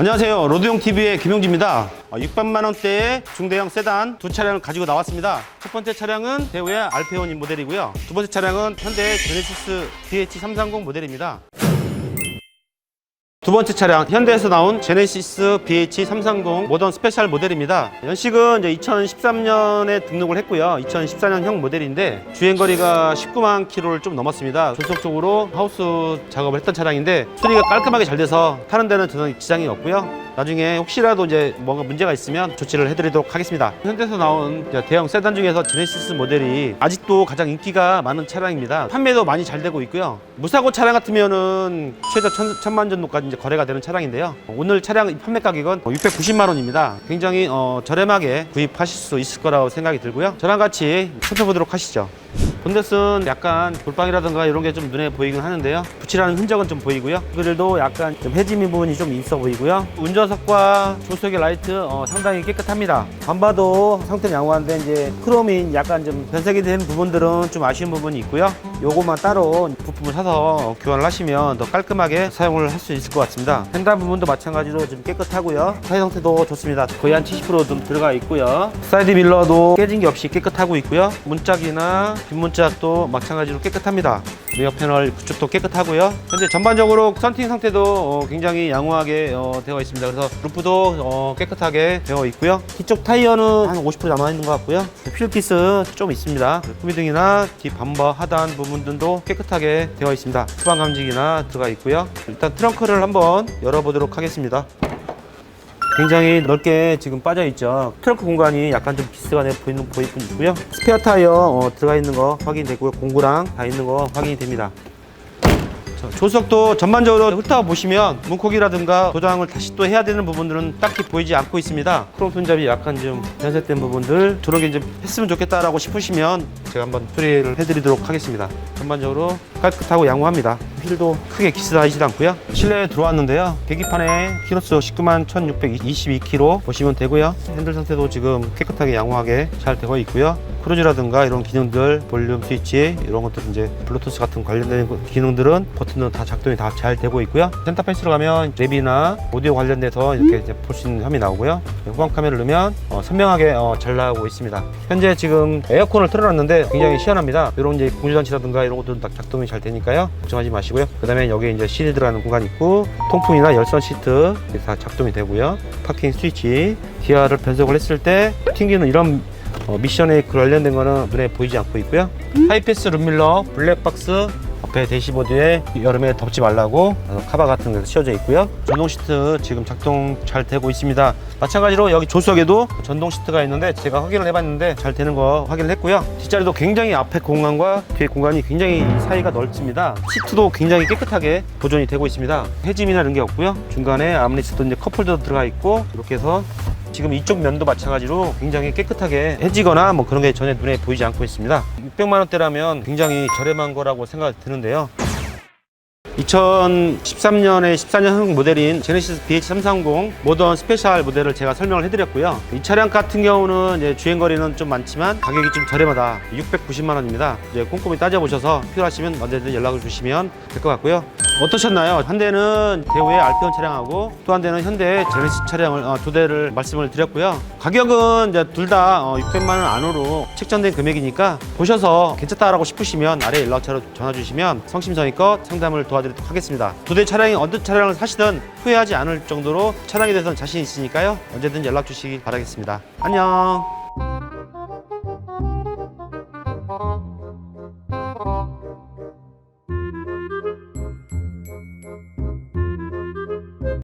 안녕하세요. 로드용 TV의 김용지입니다. 600만 원대의 중대형 세단 두 차량을 가지고 나왔습니다. 첫 번째 차량은 대우의 알페오닌 모델이고요. 두 번째 차량은 현대 제네시스 BH330 모델입니다. 두 번째 차량 현대에서 나온 제네시스 BH330 모던 스페셜 모델입니다. 연식은 이제 2013년에 등록을 했고요. 2014년형 모델인데 주행 거리가 19만 킬로를 좀 넘었습니다. 조속적으로 하우스 작업을 했던 차량인데 수리가 깔끔하게 잘 돼서 타는 데는 저는 지장이 없고요. 나중에 혹시라도 이제 뭔가 문제가 있으면 조치를 해드리도록 하겠습니다. 현대에서 나온 대형 세단 중에서 제네시스 모델이 아직도 가장 인기가 많은 차량입니다. 판매도 많이 잘 되고 있고요. 무사고 차량 같으면은 최저 천, 천만 정도까지 이제 거래가 되는 차량인데요. 오늘 차량 판매 가격은 690만 원입니다. 굉장히 어, 저렴하게 구입하실 수 있을 거라고 생각이 들고요. 저랑 같이 살펴보도록 하시죠. 본넷은 약간 골방이라든가 이런 게 좀 눈에 보이긴 하는데요. 붙이라는 흔적은 좀 보이고요. 그릴도 약간 좀 해짐이 부분이 좀 있어 보이고요. 운전석과 조수석의 라이트 어, 상당히 깨끗합니다. 반바도 상태는 양호한데 이제 크롬이 약간 좀 변색이 된 부분들은 좀 아쉬운 부분이 있고요. 요거만 따로 부품을 사서 교환을 하시면 더 깔끔하게 사용을 할 수 있을 것 같습니다. 펜다 부분도 마찬가지로 좀 깨끗하고요. 타이 상태도 좋습니다. 거의 한 70%좀 들어가 있고요. 사이드 밀러도 깨진 게 없이 깨끗하고 있고요. 문짝이나 뒷문짝도 마찬가지로 깨끗합니다. 외역 패널 그쪽도 깨끗하고요. 현재 전반적으로 썬팅 상태도 어, 굉장히 양호하게 어, 되어 있습니다. 그래서 루프도 어, 깨끗하게 되어 있고요. 뒤쪽 타이어는 한 50% 남아 있는 것 같고요. 휠피스 좀 있습니다. 후미등이나 뒷 범버 하단 부분 들도 깨끗하게 되어 있습니다. 후방 감지기나 들어가 있고요. 일단 트렁크를 한번 열어보도록 하겠습니다. 굉장히 넓게 지금 빠져 있죠. 트렁크 공간이 약간 좀 비스가 내 보이는 보이고 있고요. 스페어 타이어 어, 들어가 있는 거 확인되고요. 공구랑 다 있는 거 확인이 됩니다. 자, 조석도 전반적으로 훑어 보시면 문콕이라든가 도장을 다시 또 해야 되는 부분들은 딱히 보이지 않고 있습니다. 크롬 손잡이 약간 좀 변색된 부분들 저렇게 좀 했으면 좋겠다라고 싶으시면 제가 한번 수리를 해드리도록 하겠습니다. 전반적으로 깨끗하고 양호합니다. 휠도 크게 기스하지 않고요. 실내에 들어왔는데요. 계기판에 키로수 19만 1622km 보시면 되고요. 핸들 상태도 지금 깨끗하게 양호하게 잘 되어 있고요. 크루즈라든가 이런 기능들, 볼륨 스위치 이런 것들 이제 블루투스 같은 관련된 기능들은 버튼은 다 작동이 다 잘 되고 있고요. 센터 페이스로 가면 랩이나 오디오 관련돼서 이렇게 볼 수 있는 화면이 나오고요. 후방 카메라를 넣으면 어, 선명하게 어, 잘 나오고 있습니다. 현재 지금 에어컨을 틀어놨는데 굉장히 시원합니다. 이런 이제 공조장치라든가 이런 것들은 다 작동이 잘 되니까요. 걱정하지 마시고요. 그다음에 여기 이제 CD 들어가는 공간이 있고 통풍이나 열선 시트 다 작동이 되고요. 파킹 스위치, 기아를 변속을 했을 때 튕기는 이런 어, 미션에 관련된 거는 눈에 보이지 않고 있고요. 하이패스 룸밀러, 블랙박스, 앞에 대시보드에 여름에 덥지 말라고 어, 카바 같은 게 씌워져 있고요. 전동 시트 지금 작동 잘 되고 있습니다. 마찬가지로 여기 조수석에도 전동 시트가 있는데 제가 확인을 해봤는데 잘 되는 거 확인을 했고요. 뒷자리도 굉장히 앞에 공간과 뒤에 공간이 굉장히 사이가 넓습니다. 시트도 굉장히 깨끗하게 보존이 되고 있습니다. 해짐이나 이런 게 없고요. 중간에 아무리스도 이제 컵홀더도 들어가 있고 이렇게 해서 지금 이쪽 면도 마찬가지로 굉장히 깨끗하게 해지거나 뭐 그런 게 전혀 눈에 보이지 않고 있습니다. 600만 원대라면 굉장히 저렴한 거라고 생각이 드는데요. 2013년에 14년형 모델인 제네시스 BH330 모던 스페셜 모델을 제가 설명을 해드렸고요. 이 차량 같은 경우는 주행거리는 좀 많지만 가격이 좀 저렴하다. 690만 원입니다. 이제 꼼꼼히 따져보셔서 필요하시면 언제든 연락을 주시면 될 것 같고요. 어떠셨나요? 한 대는 대우의 알피온 차량하고 또 한 대는 현대의 제네시스 차량을 어, 두 대를 말씀을 드렸고요. 가격은 둘다 600만 어, 원 안으로 책정된 금액이니까 보셔서 괜찮다라고 싶으시면 아래 연락처로 전화 주시면 성심성의껏 상담을 도와드리도록 하겠습니다. 두 대 차량이 어떤 차량을 사시든 후회하지 않을 정도로 차량에 대해서는 자신 있으니까요. 언제든 연락 주시기 바라겠습니다. 안녕.